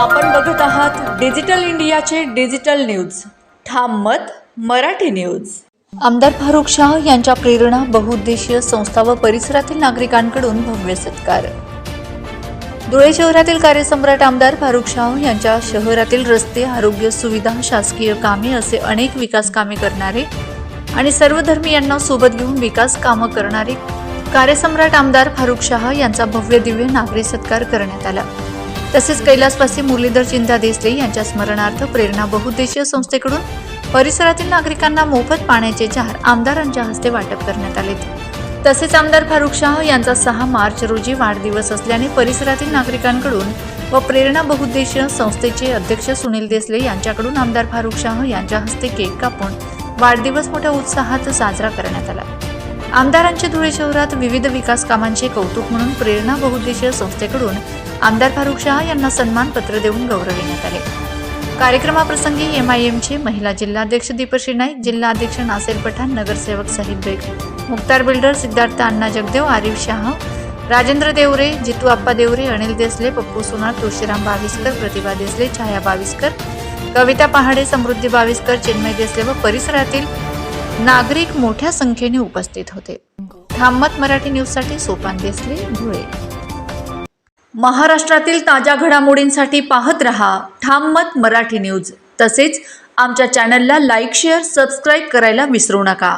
आपण बघत आहात डिजिटल इंडियाचे डिजिटल न्यूज. ठाम मत मराठी न्यूज. आमदार फारुख शाह यांच्या प्रेरणा बहुउद्देशीय संस्था व परिसरातील नागरिकांकडून भव्य सत्कार. धुळे शहरातील कार्यसम्राट आमदार फारुख शाह यांच्या शहरातील रस्ते आरोग्य सुविधा शासकीय कामे असे अनेक विकास कामे करणारे आणि सर्व धर्मीयांना सोबत घेऊन विकास कामं करणारे कार्यसम्राट आमदार फारुख शाह यांचा भव्य दिव्य नागरी सत्कार करण्यात आला. तसेच कैलासवासी मुरलीधर चिंता देसले यांच्या स्मरणार्थ प्रेरणा बहुउद्देशीय संस्थेकडून परिसरातील नागरिकांना मोफत पाण्याचे जार आमदारांच्या हस्ते वाटप करण्यात आले. तसेच आमदार फारुख शाह यांचा सहा मार्च रोजी वाढदिवस असल्याने परिसरातील नागरिकांकडून व प्रेरणा बहुउद्देशीय संस्थेचे अध्यक्ष सुनील देसले यांच्याकडून आमदार फारुख शाह यांच्या हस्ते केक कापून वाढदिवस मोठ्या उत्साहात साजरा करण्यात आला. आमदारांचे धुळे शहरात विविध विकास कामांचे कौतुक म्हणून प्रेरणा बहुउद्देशीय संस्थेकडून आमदार फारुख शहा यांना सन्मानपत्र देऊन गौरविण्यात आले. कार्यक्रमाप्रसंगी एम आय एमचे महिला जिल्हाध्यक्ष दीपश्री नाईक जिल्हाध्यक्ष नासेर पठाण नगरसेवक साहिब बेग मुक्तार बिल्डर सिद्धार्थ अण्णा जगदेव आरिफ शाह राजेंद्र देवरे जितू आप्पा देवरे अनिल देसले पप्पू सोनार तुळशीराम बाविस्कर प्रतिभा देसले छाया बाविस्कर कविता पहाडे समृद्धी बाविस्कर चिन्मय देसले व परिसरातील नागरिक मोठ्या संख्येने उपस्थित होते. थांबत मराठी न्यूजसाठी सोपान देसले धुळे. महाराष्ट्रातील ताज्या घडामोडींसाठी पाहत रहा थांबत मराठी न्यूज. तसेच आमच्या चॅनलला लाईक शेअर सबस्क्राईब करायला विसरू नका.